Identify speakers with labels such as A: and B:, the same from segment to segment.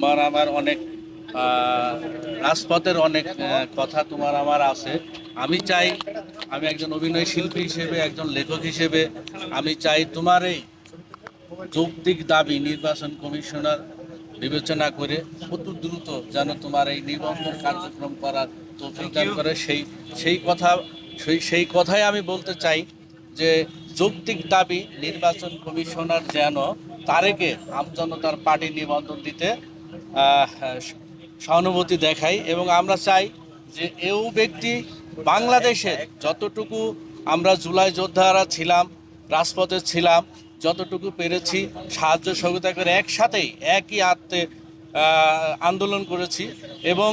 A: তোমার আমার অনেক রাজপথের অনেক কথা তোমার আমার আছে। আমি চাই আমি একজন অভিনয় শিল্পী হিসেবে একজন লেখক হিসেবে আমি চাই তোমার এই যৌক্তিক দাবি নির্বাচন কমিশনার বিবেচনা করে অতি দ্রুত যেন তোমার এই নিবন্ধন কার্যক্রম করার দান করে। সেই সেই কথা সেই সেই কথাই আমি বলতে চাই যে যৌক্তিক দাবি নির্বাচন কমিশনার যেন তারেকে আমজনতার পার্টি নিবন্ধন দিতে সহানুভূতি দেখাই এবং আমরা চাই যে এও ব্যক্তি বাংলাদেশের যতটুকু আমরা জুলাই যোদ্ধারা ছিলাম, রাজপথে ছিলাম, যতটুকু পেরেছি, সাহায্য সহযোগিতা করে একসাথেই একই আত্মে আন্দোলন করেছি এবং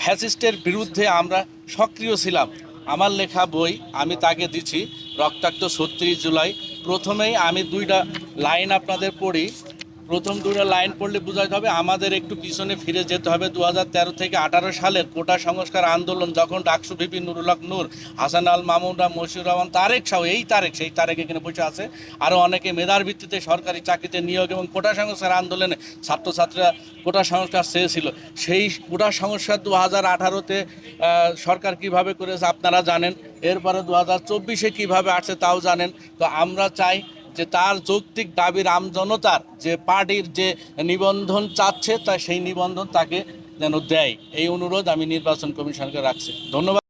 A: ফ্যাসিস্টের বিরুদ্ধে আমরা সক্রিয় ছিলাম। আমার লেখা বই আমি তাকে দিচ্ছি রক্তাক্ত ছত্রিশ জুলাই। প্রথমেই আমি দুইটা লাইন আপনাদের পড়ি। প্রথম দুটো লাইন পড়লে বোঝাতে হবে, আমাদের একটু পিছনে ফিরে যেতে হবে। দু থেকে আঠারো সালের কোটা সংস্কার আন্দোলন যখন ডাকসু বিপি নুরুল হক নূর, হাসান আল মামুনরা, মশিউর রহমান, তারেক সাহ এই তারেক, সেই তারেক এখানে বসে আছে। আরও অনেকে মেধার ভিত্তিতে সরকারি চাকরিতে নিয়োগ এবং কোটা সংস্কার আন্দোলনে ছাত্রছাত্রীরা কোটা সংস্কার চেয়েছিল। সেই কোটা সংস্কার দু হাজার আঠারোতে সরকার কীভাবে করেছে আপনারা জানেন, এরপরে দু হাজার চব্বিশে কীভাবে আসছে তাও জানেন। তো আমরা চাই যে তার যৌক্তিক দাবির আমজনতার যে পার্টির যে নিবন্ধন চাচ্ছে, তা সেই নিবন্ধন তাকে যেন দেয়। এই অনুরোধ আমি নির্বাচন কমিশনকে রাখছি। ধন্যবাদ।